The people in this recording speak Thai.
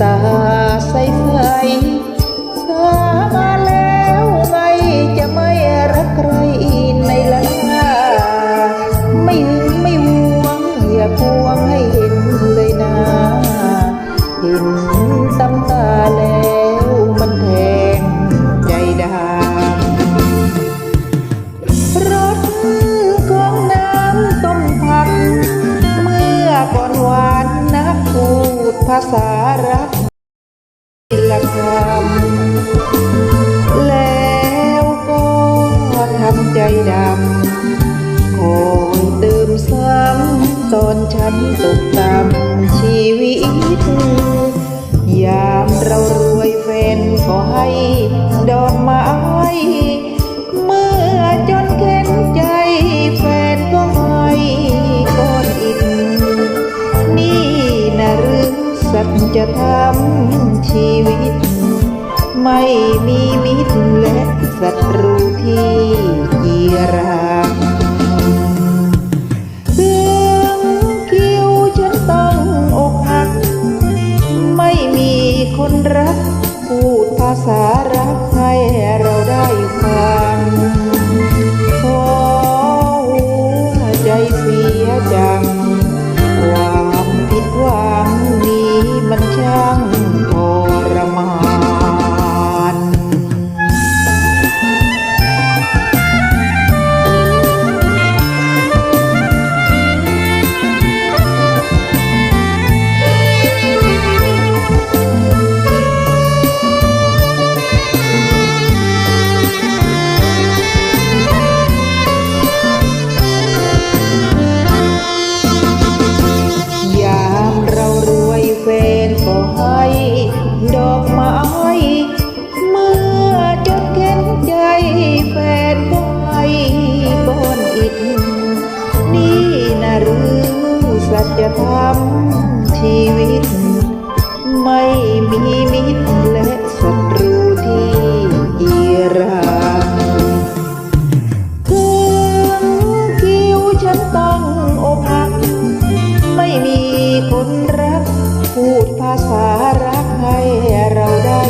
ตา สารักละคำแล้วก็ทำใจดำคอยเติมซ้ำตอนฉันตกต่ำชีวิตยามเรารวยแฟนขอให้ดอกไม้ ทำชีวิต ไม่มีมิตรและศัตรูที่กีรา นี่นะหรือสัจธรรมชีวิต ไม่มีมิตรและศัตรูที่ยีรังถึงคิวฉันต้องอกหัก ไม่มีคนรัก พูดภาษารักให้เราได้